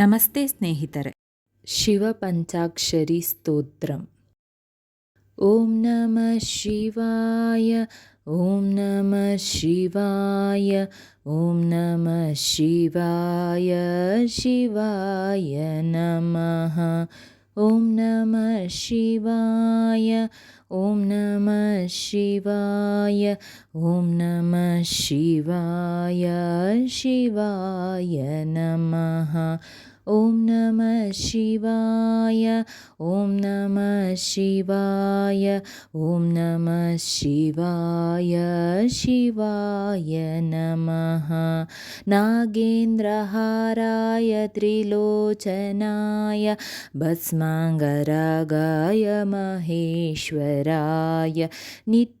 ನಮಸ್ತೆ ಸ್ನೇಹಿತರೆ ಶಿವಪಂಚಾಕ್ಷರಿ ಸ್ತೋತ್ರಂ ಓಂ ನಮಃ ಶಿವಾಯ ಓಂ ನಮಃ ಶಿವಾಯ ಓಂ ನಮಃ ಶಿವಾಯ ಶಿವಾಯ ನಮಃ ಓಂ ನಮಃ ಶಿವಾಯ ಓಂ ನಮಃ ಶಿವಾಯ ಓಂ ನಮಃ ಶಿವಾಯ ಶಿವಾಯ ನಮಃ ॐ नमः शिवाय ॐ नमः शिवाय ॐ नमः शिवाय शिवाय नमः। नागेन्द्रहाराय त्रिलोचनाय भस्माङ्गरागाय महेश्वराय नित्य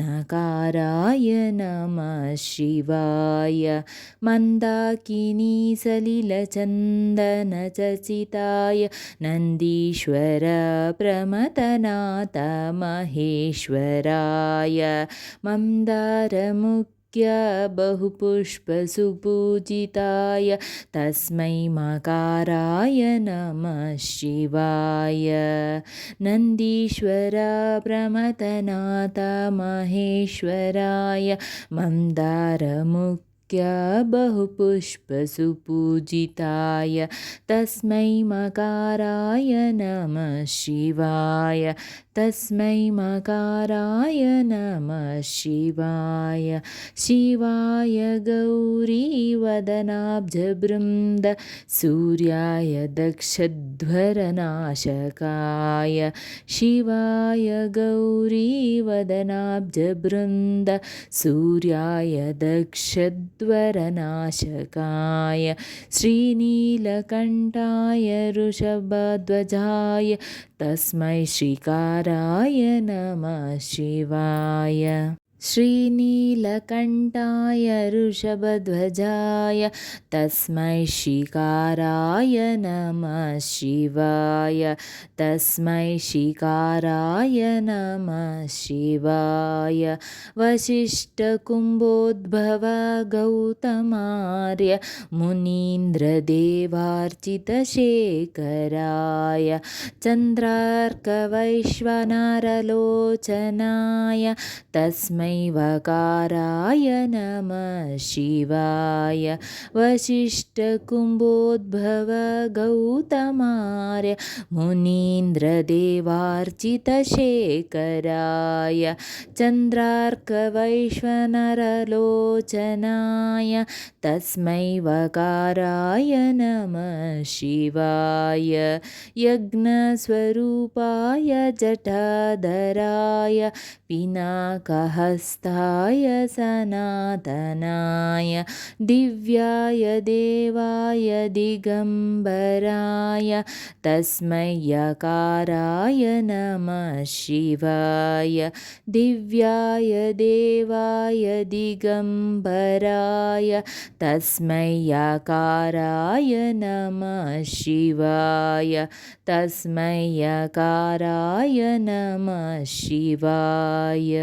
नकाराय नमः शिवाय मन्दाकिनी सलिलचन्दनचचिताय नन्दीश्वर प्रमथनाथ महेश्वराय। मन्दारमुक् बहुपुष्पसुपूजिताय तस्मै मकाराय नमः शिवाय। नन्दीश्वर प्रमथनाथ महेश्वराय मन्दारमुक् बहुपुष्पसुपूजिताय तस्मै मकाराय नमः शिवाय। तस्मै मकाराय नमः शिवाय। शिवाय गौरीवदनाब्जबृन्द सूर्याय दक्षध्वरनाशकाय। शिवाय गौरीवदनाब्जबृन्द सूर्याय दक्षध्वरनाशकाय श्रीनीलकण्ठाय ऋषभध्वजाय तस्मै श्रीकाराय नमः शिवाय श्रीनीलकण्ठाय ऋषभध्वजाय तस्मै शिकाराय नमः शिवाय तस्मै शिकाराय नमः शिवाय। वसिष्ठकुम्भोद्भव गौतमार्य मुनीन्द्रदेवार्चितशेखराय चन्द्रार्कवैश्वनरलोचनाय तस्मै वकाराय नमः शिवाय। वसिष्ठकुम्भोद्भव गौतमार्य मुनीन्द्रदेवार्चितशेखराय चन्द्रार्कवैश्वनरलोचनाय तस्मै वकाराय नमः शिवाय। यज्ञस्वरूपाय जटाधराय पिनाकहस्ताय सनातनाय दिव्याय देवाय दिगम्बराय तस्मै यकाराय नमः शिवाय दिव्याय देवाय दिगम्बराय तस्मै यकाराय नमः शिवाय तस्मै यकाराय नमः शिवाय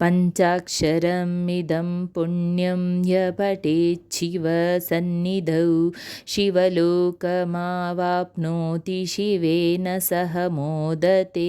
पञ्चाक्षरमिदं पुण्यं य शिवलोकमावाप्नोति शिवेन सह मोदते